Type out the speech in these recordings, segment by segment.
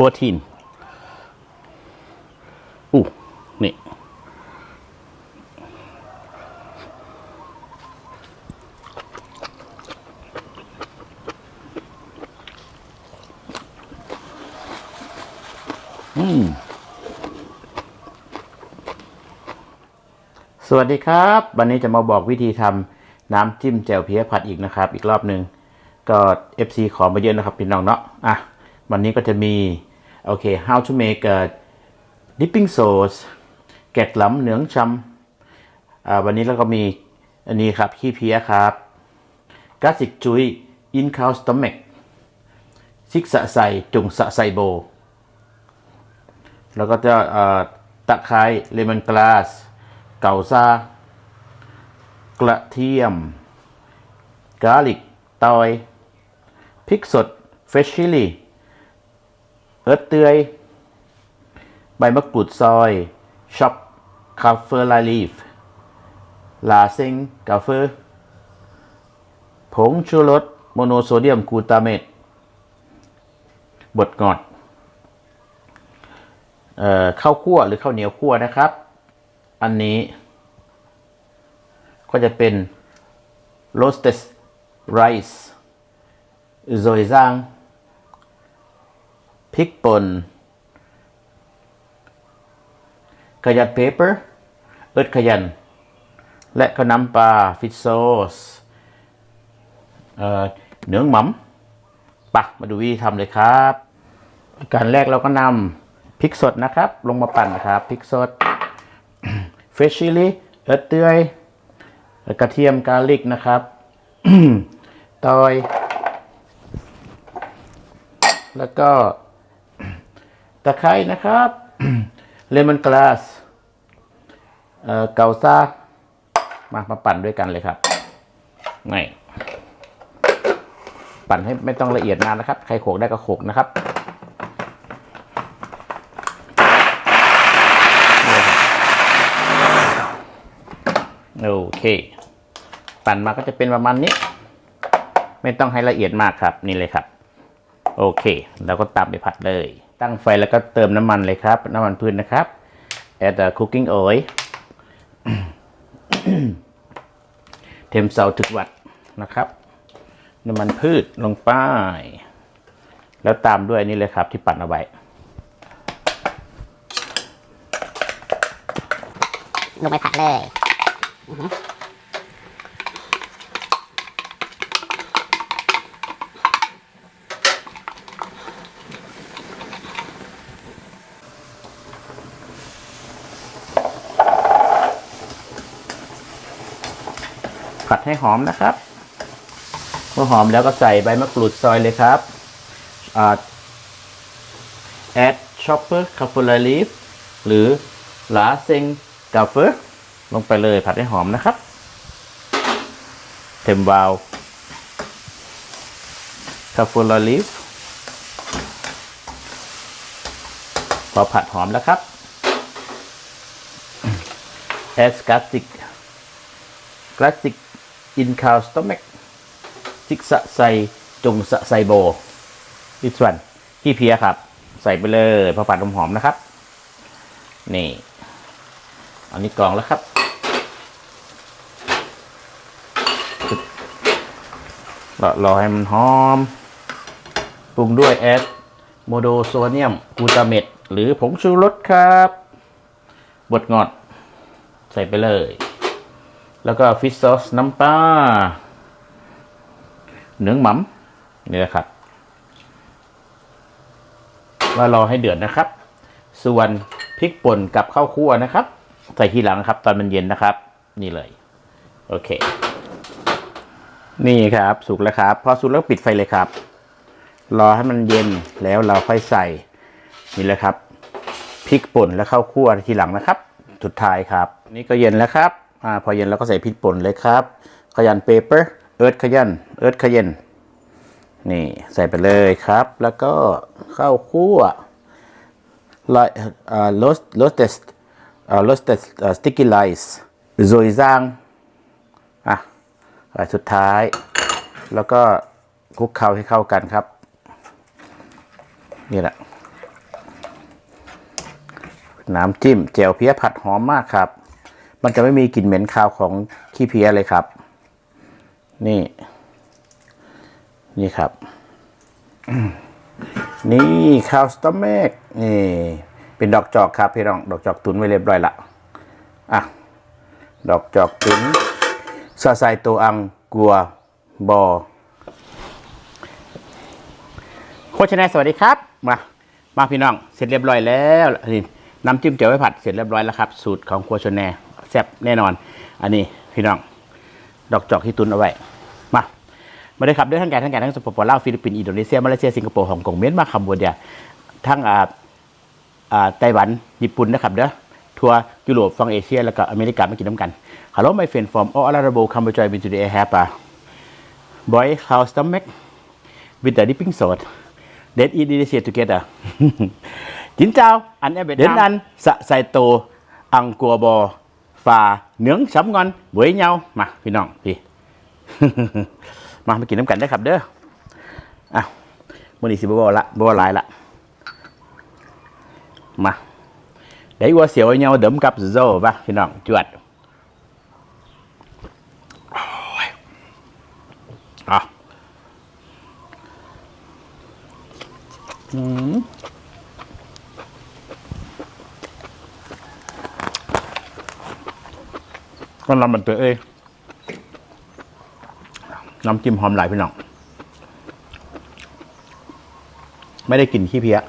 14 อู้นี่ อืมสวัสดีครับ วันนี้จะมาบอกวิธีทำน้ำจิ้มแจ่วเพี้ยผัดอีกนะครับ อีกรอบหนึ่งก็ FC ขอมาเยอะนะครับพี่น้องเนาะอะวันนี้ก็จะมี โอเค how to make a dipping sauce แกะหล้ำเหนืองชำอ่าวันนี้เราก็มีอันนี้ครับ ขี้เพี้ยครับกาสิกจุย in cow stomach ซิกสะใสจุงสะใสโบ แล้วก็จะตะไคร้เลมอนกลาส เกาซากระเทียมกาลิกตอยพริกสดเฟชชิลี่ เอิร์ธเตยใบมะกรูดซอยช็อปคาเฟอร์ลาลีฟลาเซงกาเฟอร์ผงชูรสโมโนโซเดียมกูตาเมตบดงอดเอ่อข้าวคั่วหรือข้าวเหนียวคั่วนะครับ อันนี้ ก็จะเป็น roasted rice โซยซาง พริกป่นขยันเปเปอร์เอิร์ดขยัน และก็น้ำปลาฟิชโซสเอ่อเนื้อหมัมปะมาดูวิธีทำเลยครับ การแรกเราก็นำพริกสดนะครับ ลงมาปั่นนะครับพริกสดเฟรชชิลี่เอิร์ดเตยกระเทียมกาลิกนะครับตอย แล้วก็ ตะไคร้นะครับเลมอนกลาสเกาซามามาปั่นด้วยกันเลยครับนี่ปั่นให้ไม่ต้องละเอียดนานนะครับ ใครโขกได้ก็โขกนะครับโอเค ปั่นมาก็จะเป็นประมาณนี้ ไม่ต้องให้ละเอียดมากครับ นี่เลยครับ โอเคเราก็ตามไปผัดเลย ตั้งไฟแล้วก็เติมน้ำมันเลยครับ น้ำมันพืชนะครับ add the cooking oil เทมเสาถึกวัดนะครับ น้ำมันพืชลงไป แล้วตามด้วยนี่เลยครับที่ปั่นเอาไว้ลงไปผัดเลย ผัดให้หอมนะครับเมื่อหอมแล้วก็ใส่ใบมะกรูดซอยเลยครับอ่า add chopper c a f f e r leaf หรือลาเซงกาเฟอร์ลงไปเลยผัดให้หอมนะครับเทมวาว c a f f e r leaf พอผัดหอมแล้วครับ add garlic classic in cow stomach ซิกสะไซจงสะไซโบดิสวันที่เพียครับ ใส่ไปเลยพอผัดหอมๆนะครับ นี่ อันนี้กรองแล้วครับรอรอให้มันหอม ปรุงด้วยแอดโมโดโซเนียมกูตาเมตหรือผงชูรสครับ บดงอด ใส่ไปเลย แล้วก็ฟิชซอสน้ำปลาเนื้อหมัมนี่แหละครับว่ารอให้เดือดนะครับ ส่วนพริกป่นกับข้าวคั่วนะครับ ใส่ทีหลังครับ ตอนมันเย็นนะครับ นี่เลย โอเค นี่ครับ สุกแล้วครับ พอสุกแล้วปิดไฟเลยครับ รอให้มันเย็นแล้วเราค่อยใส่ นี่เลยครับพริกป่นและข้าวคั่วทีหลังนะครับ สุดท้ายครับ นี่ก็เย็นแล้วครับ อ่าพอเย็นแล้วก็ใส่พริกป่นเลยครับขยันเปเปอร์เอิร์ธขยันเอิร์ธขยันนี่ใส่ไปเลยครับ แล้วก็ข้าวคั่วไลอ่า roast roasted อ่า roasted อ่า sticky rice โรยซางอะสุดท้าย แล้วก็คลุกเคล้าให้เข้ากันครับ นี่แหละ น้ำจิ้มแจ่วเพี้ยผัดหอมมากครับ มันจะไม่มีกลิ่นเหม็นคาวของขี้เพี้ยเลยครับ นี่ นี่ครับ นี่ข้าวสตอมเมกนี่ เป็นดอกจอกครับพี่น้อง ดอกจอกตุนไว้เรียบร้อยละอะ ดอกจอกตุนซาไซโตอังกัวบอโคชแนสวัสดีครับ มา มาพี่น้อง เสร็จเรียบร้อยแล้วนี่น้ำจิ้มเจียวไว้ผัดเสร็จเรียบร้อยแล้วครับ สูตรของโคชแน แซ่บแน่นอน อันนี้พี่น้อง ดอกจอกที่ตุนเอาไว้ มามาเลยครับด้วยทั้งแก่ทั้งแก่ทั้งสปปลาวฟิลิปปินส์อินโดนีเซียมาเลเซียสิงคโปร์ฮ่องกงเมียนมาคัมพูชาทั้งอ่าอ่าไต้หวันญี่ปุ่นนะครับเด้อทัวร์ยุโรปฝั่งเอเชียแล้วก็อเมริกามากินน้ำกัน Hello my friend from all around the world come join me today I have a boy house stomach with the dipping sauce Let's eat delicious together จินเจ้าอันเอเบดเดนอันสะไซโตอังกัวบอ ฟาเนื้องสำงอนเวยเงามาพี่น้องพี่ มามากินน้ำกันได้ครับเด้ออ้าวมื่อนี้สิบวละบวหลายละมาเดี๋ยววัวเสียวเงาเดิม น้ำมันเตัวเอ้ยน้ำจิ้มหอมหลายพี่น้อง ไม่ได้กลิ่นขี้เพี้ยแบ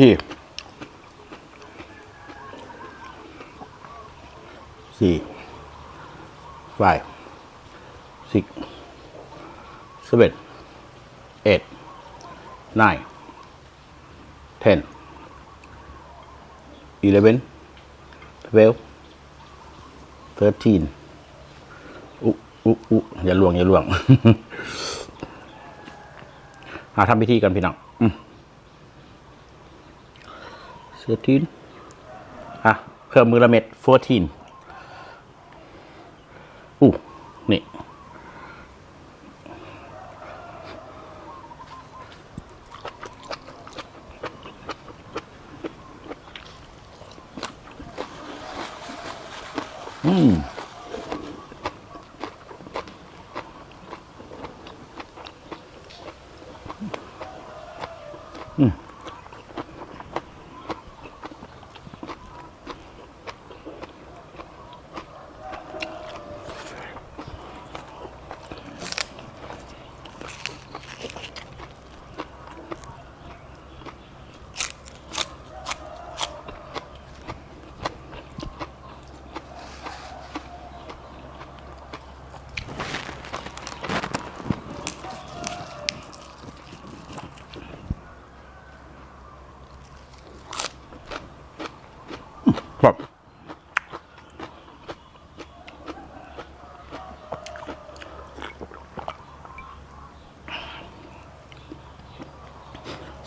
พี่สี่ฝ่ายสิบสิบเอ็ดเอ็ดนายเทนอีเลเวนเวลเทอร์ทีนอุอุอุอย่าลวง อย่าลวงอาทำพิธีกันพี่น้อง อืม thirteen อะเพิ่มมือละเม็ด fourteen อู้นี่ อืม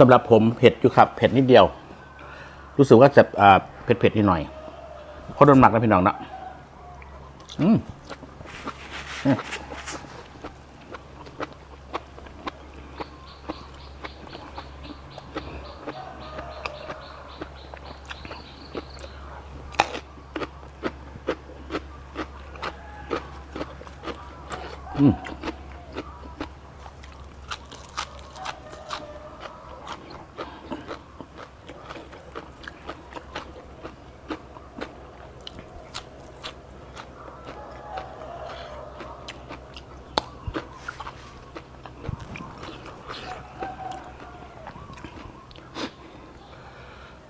สำหรับผมเผ็ดอยู่ครับ เผ็ดนิดเดียว รู้สึกว่าจะเผ็ดเผ็ดๆนิดหน่อยเพราะโดนหมักนะพี่น้องนะอืม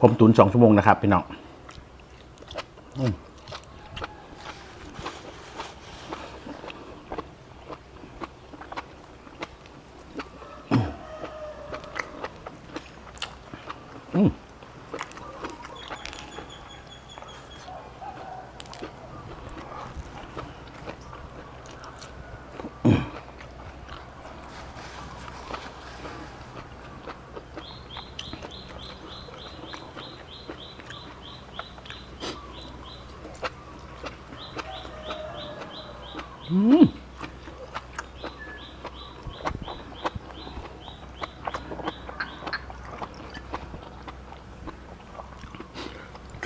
ผมตุนสองชั่วโมงนะครับพี่น้อง จ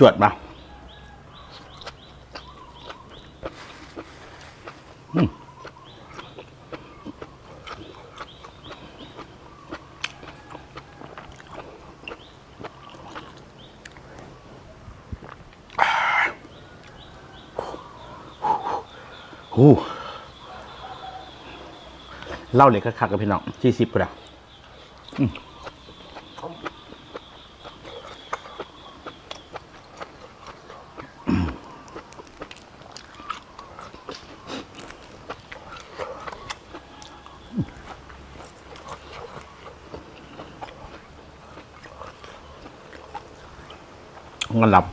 วดมาอืมหู เล่าเลยคักๆกับพี่น้องที่สิบกระงินหลับ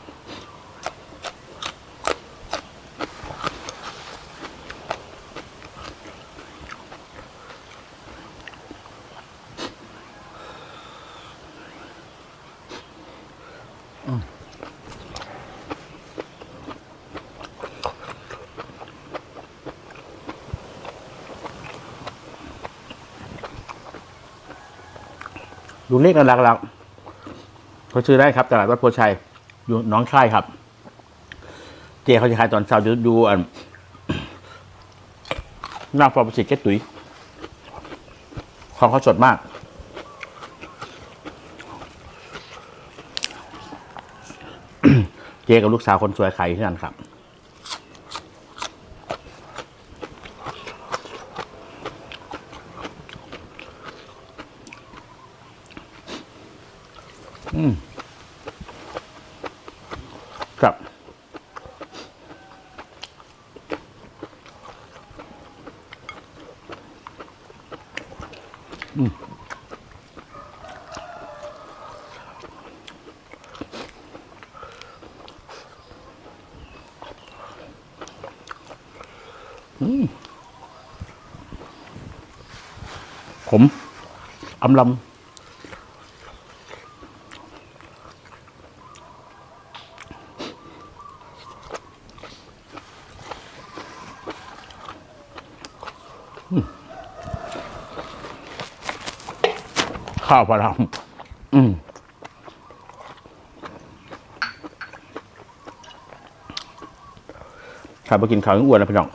ดูเลขกันหลักๆเขาซื้อได้ครับ ตลาดวัดโพชัย อยู่น้องค่ายครับ เจเขาจะขายตอนเช้าดูดูอันหน้าฟอร์มสิเกตตุยของเขาสดมาก เจกับลูกสาวคนสวยขายที่นั่นครับ ครับ อืมอืมผมอำลำ ข้าวพลังอืมถ้าไปกินข้าวยังอ้วนนะพี่น้อง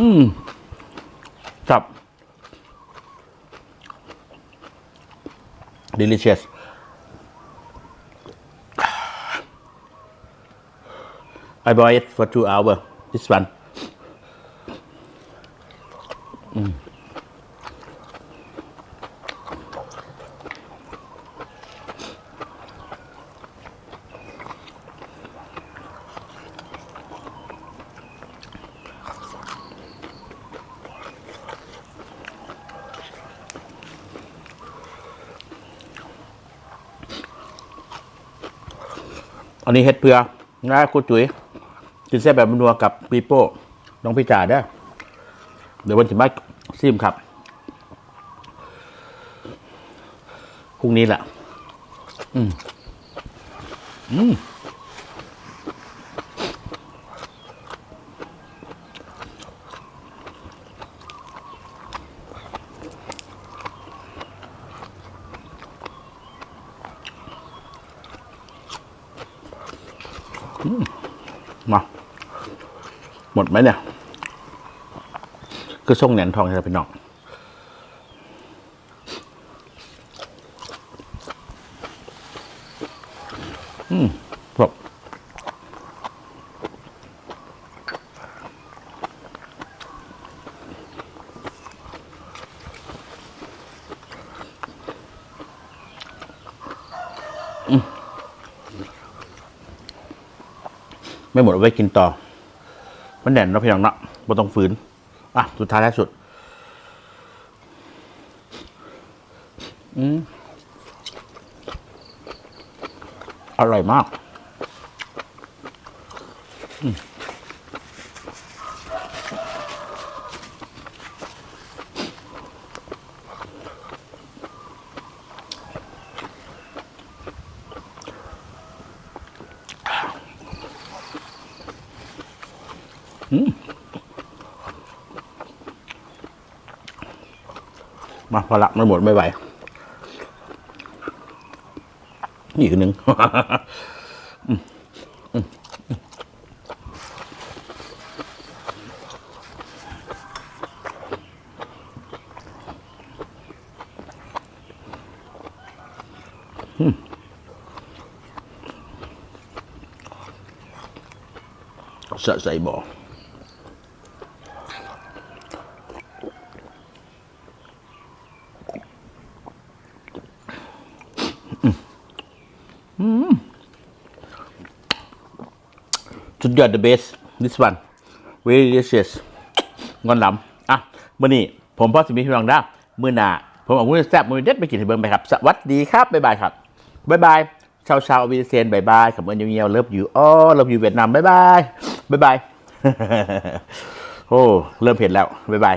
อืมครับ delicious I boil it for two hours this one อันนี้เฮ็ดเพื่อนะคุณจุ๋ยกินแซ่บแบบนัวกับปีโป้น้องพี่จ่าได้อเดี๋ยววันถิมาซิมครับพรุ่งนี้แหละอืมอืม มาหมดไหมเนี่ย คือส่งแหนนทองใช่ไหมพี่น้องอืมครับ ไม่หมดเอาไว้กินต่อ มันแน่นเนาะพี่น้องเนาะบ่ต้องฝืน อะ สุดท้ายท้ายสุด อืมอร่อยมากม มาพอละมันหมดไม่ไหวอีกหนึ่งอืมอืมอืมสะใส่บ่อ สุดยอด the best this one very delicious งอนหลำอะมื่อนี้ผมพ่อสิมีพี่รองได้มื่อหนาผมเอามือแซ่บมือเด็ดไปกินให้เบิ่งไปครับ สวัสดีครับ บ๊ายบายครับ บ๊ายบายชาวชาววิเซนบ๊ายบายขับเงินเงียวเลิฟอยู่อ้อเลิฟอยู่เวียดนามบ๊ายบายบ๊ายบายโอ้เริ่มเผ็ดแล้วบ๊ายบาย